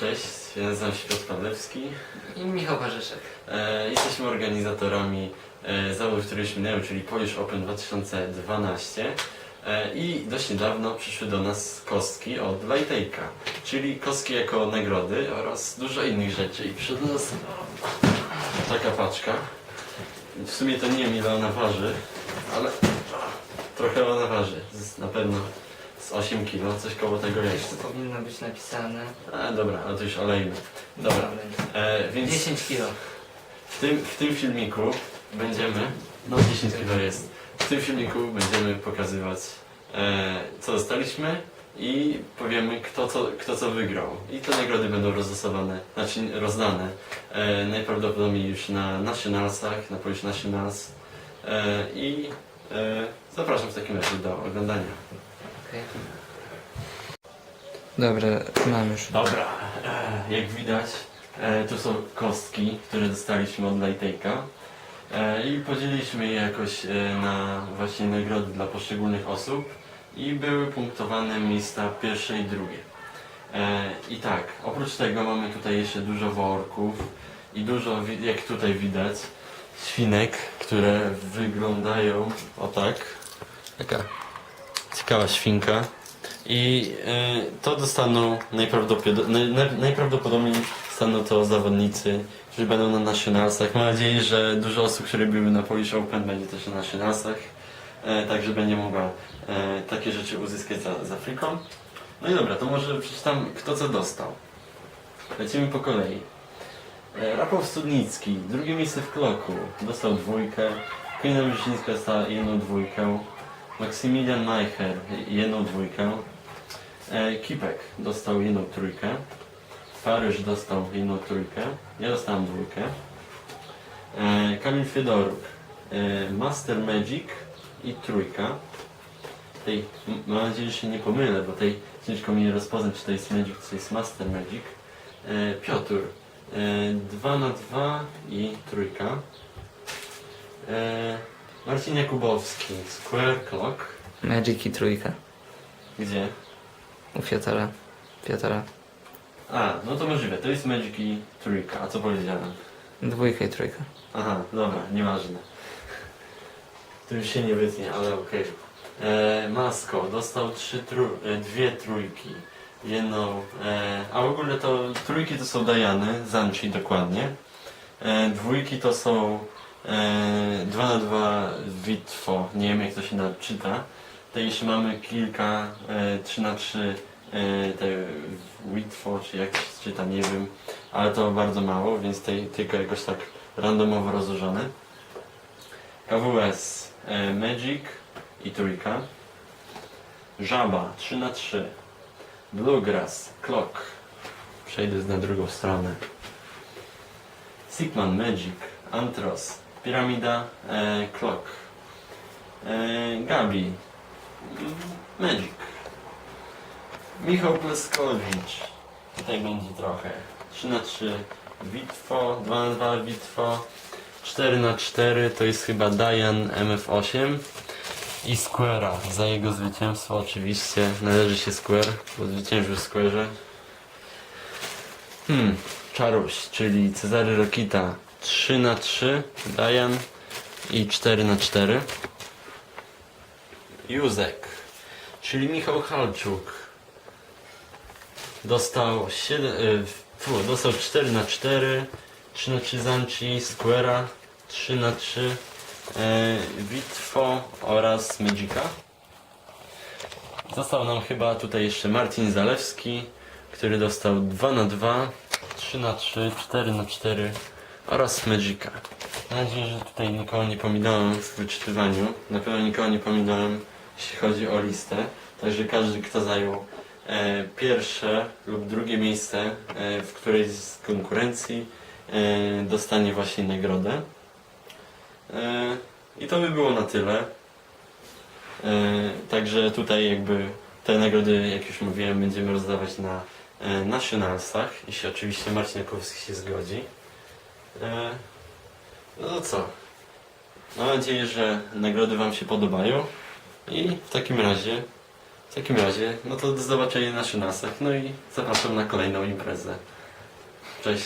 Cześć, ja nazywam się Piotr Pawlewski. I Michał Warzyszek. E, jesteśmy organizatorami e, zawodów, które już minęły, czyli Polish Open 2012. E, I dość niedawno przyszły do nas kostki od Lightejka, czyli kostki jako nagrody oraz dużo innych rzeczy. I przyszedł do nas taka paczka. W sumie to nie wiem ile ona waży, ale trochę ona waży. Na pewno z 8 kg, coś koło tego Wiesz jest. co powinno być napisane? A, dobra, ale to już olejmy. Dobra, e, więc 10 kilo. w tym, w tym filmiku będziemy, no 10 kg jest, w tym filmiku będziemy pokazywać e, co dostaliśmy i powiemy kto co, kto co wygrał. I te nagrody będą rozlosowane, znaczy rozdane e, najprawdopodobniej już na Nationalsach, na Polish Nationals e, i e, zapraszam w takim razie do oglądania. Dobra, mam już. Dobra, e, jak widać, e, tu są kostki, które dostaliśmy od Lightejka e, i podzieliliśmy je jakoś e, na właśnie nagrody dla poszczególnych osób i były punktowane miejsca pierwsze i drugie. E, I tak, oprócz tego mamy tutaj jeszcze dużo worków i dużo, wi- jak tutaj widać, świnek, które wyglądają o tak. Taka ciekawa świnka. I e, to dostaną najprawdopodobniej, naj, naj, najprawdopodobniej staną to zawodnicy, którzy będą na nationalsach. Mam nadzieję, że dużo osób, które były na Polish Open będzie też na nationalsach. E, także będzie mogła e, takie rzeczy uzyskać za, friką. No i dobra, to może przeczytam kto co dostał. Lecimy po kolei. E, Rafał Studnicki, drugie miejsce w kloku, dostał dwójkę. Kalina Brzezińska dostała jedną dwójkę. Maksymilian Majcher jedną dwójkę. E, Kipek dostał jedną trójkę. Paryż dostał jedną trójkę. Ja dostałem dwójkę. E, Kamil Fiedoruk. E, Master Magic i trójka. Tej, mam nadzieję, że się nie pomylę, bo tej ciężko mi rozpoznać, czy to jest Magic, czy to jest Master Magic. E, Piotr. 2 na 2 i trójka. E, Marcin Jakubowski. Square Clock. Magic i trójka. Gdzie? U Fiotora. Fiotora. A, no to możliwe. To jest Magic i trójka. A co powiedziałem? Dwójka i trójka. Aha, dobra, nieważne. To już się nie wytnie, ale okej. E, Masko dostał trzy tru, e, dwie trójki. Jedną, e, a w ogóle to trójki to są Dajany, Zanchi dokładnie. E, dwójki to są e, 2 na 2 Witwo, nie wiem jak to się czyta. Tutaj jeszcze mamy kilka e, 3 na 3 e, te Witwo, czy jak się czyta, nie wiem. Ale to bardzo mało, więc tej, tylko jakoś tak randomowo rozłożone. KWS e, Magic i trójka. Żaba 3 na 3 Bluegrass Clock. Przejdę na drugą stronę. Sigman Magic Antros Piramida e, Clock. E, Gabi Magic. Michał Pleskowicz. Tutaj będzie trochę. 3 na 3 Witwo, 2 na 2 Witwo, 4 na 4 to jest chyba Dajan MF8 i Square'a. Za jego zwycięstwo oczywiście należy się Square, bo zwyciężył w Square'ze. Hmm, Czaruś, czyli Cezary Rokita 3 na 3 Dajan i 4 na 4 Józek, czyli Michał Halczuk dostał 7, y, fu, dostał 4 na 4 3 na 3 Zanchi, Square'a, 3 na 3 e, Witwo oraz Magica. Został nam chyba tutaj jeszcze Marcin Zalewski, który dostał 2 na 2 3 na 3 4 na 4 oraz Magica. Mam nadzieję, że tutaj nikogo nie pominąłem w wyczytywaniu. Na pewno nikogo nie pominąłem, jeśli chodzi o listę. Także każdy, kto zajął e, pierwsze lub drugie miejsce e, w którejś z konkurencji e, dostanie właśnie nagrodę. E, I to by było na tyle. E, Także tutaj jakby te nagrody, jak już mówiłem, będziemy rozdawać na e, nationalsach, jeśli oczywiście Marcin Jakowski się zgodzi. E, No to co? Mam nadzieję, że nagrody Wam się podobają i w takim razie W takim razie, no to do zobaczenia na szynasach, no i zapraszam na kolejną imprezę. Cześć.